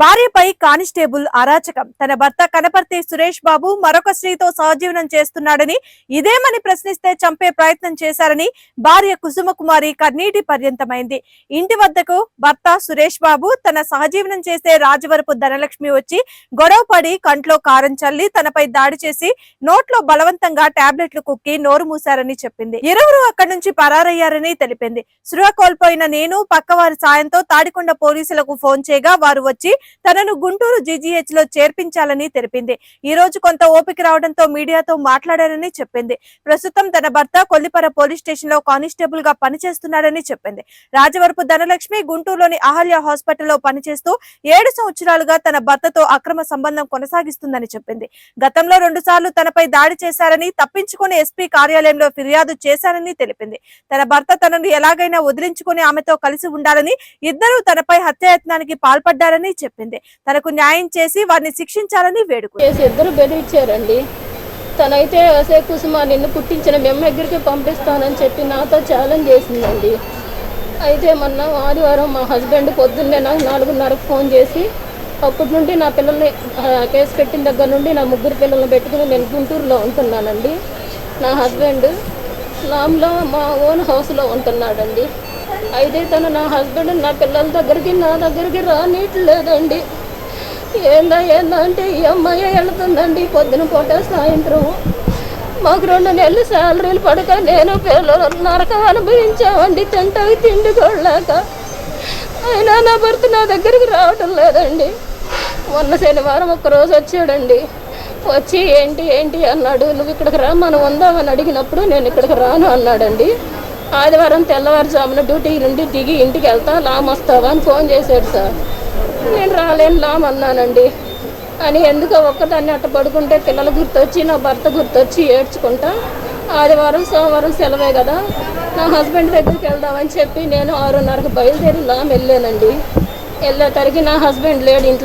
భార్యపై constable అరాచకం. తన భర్త కనపర్తి సురేష్ బాబు మరొక స్త్రీతో సహజీవనం చేస్తున్నాడని ఇదేమని ప్రశ్నిస్తే చంపే ప్రయత్నం చేశారని భార్య కుసుమ కుమారి కన్నీటి పర్యంతమైంది. ఇంటి వద్దకు భర్త సురేష్ బాబు తన సహజీవనం చేసే రాజవరపు ధనలక్ష్మి వచ్చి గొడవపడి కంట్లో కారం చల్లి తనపై దాడి చేసి నోట్లో బలవంతంగా టాబ్లెట్లు కుక్కి నోరు మూశారని చెప్పింది. ఇరువురు అక్కడి నుంచి పరారయ్యారని తెలిపింది. సృహ కోల్పోయిన నేను పక్కవారి సాయంతో తాడికొండ పోలీసులకు ఫోన్ చేయగా వారు వచ్చి తనను గుంటూరు జీజీహెచ్లో చేర్పించాలని తెలిపింది. ఈ రోజు కొంత ఓపిక రావడంతో మీడియాతో మాట్లాడారని చెప్పింది. ప్రస్తుతం తన భర్త కొల్లిపర పోలీస్ స్టేషన్లో కానిస్టేబుల్గా పనిచేస్తున్నాడని చెప్పింది. రాజవరపు ధనలక్ష్మి గుంటూరులోని అహల్య హాస్పిటల్లో పనిచేస్తూ ఏడు సంవత్సరాలుగా తన భర్తతో అక్రమ సంబంధం కొనసాగిస్తుందని చెప్పింది. గతంలో రెండు సార్లు తనపై దాడి చేశారని తప్పించుకుని ఎస్పీ కార్యాలయంలో ఫిర్యాదు చేశారని తెలిపింది. తన భర్త తనను ఎలాగైనా వదిలించుకుని ఆమెతో కలిసి ఉండాలని ఇద్దరూ తనపై హత్యాయత్నానికి పాల్పడ్డారని చెప్పింది తనకు న్యాయం చేసి వారిని శిక్షించాలని వేడుకుంది. చేసి ఇద్దరు బెదిరించారండి. తనైతే అసే కుసుమ నిన్ను పుట్టించిన మేము దగ్గరికి పంపిస్తానని చెప్పి నాతో ఛాలెంజ్ చేసిందండి. అయితే మొన్న ఆదివారం మా హస్బెండ్ పొద్దున్నే నాకు నాలుగున్నరకు ఫోన్ చేసి అప్పటి నుండి నా పిల్లల్ని కేసు పెట్టిన దగ్గర నుండి నా ముగ్గురు పిల్లల్ని పెట్టుకుని నేను గుంటూరులో ఉంటున్నానండి. నా హస్బెండ్ లాంలో మా ఓన్ హౌస్లో ఉంటున్నాడండి. అయితే తను నా హస్బెండ్ నా పిల్లల దగ్గరికి నా దగ్గరికి రానిట్లేదండి. ఏందా ఏందా అంటే ఈ అమ్మాయి వెళ్తుందండి. పొద్దున పూట సాయంత్రం. మాకు రెండు నెలలు శాలరీలు పడక నేను పిల్లలు నరకం అనుభవించామండి. తింటాకి తిండి కొడలేక అయినా నా భర్త నా దగ్గరికి రావటం లేదండి. మొన్న శనివారం ఒక్కరోజు వచ్చాడండి. వచ్చి ఏంటి ఏంటి అన్నాడు. నువ్వు ఇక్కడికి రా మనం ఉందామని అడిగినప్పుడు నేను ఇక్కడికి రాను అన్నాడండి. ఆదివారం తెల్లవారుజామున డ్యూటీ నుండి దిగి ఇంటికి వెళ్తా లామ్ వస్తావా అని ఫోన్ చేశాడు సార్. నేను రాలేను లామ్ అన్నానండి అని ఎందుకో ఒక్కదాన్ని అట్ట పడుకుంటే పిల్లలు గుర్తొచ్చి నా భర్త గుర్తొచ్చి ఏడ్చుకుంటా ఆదివారం సోమవారం సెలవే కదా నా హస్బెండ్ దగ్గరికి వెళ్దామని చెప్పి నేను ఆరున్నరకు బయలుదేరి లామ్ వెళ్ళానండి వెళ్ళేసరికి నా హస్బెండ్ లేడు ఇంట్లో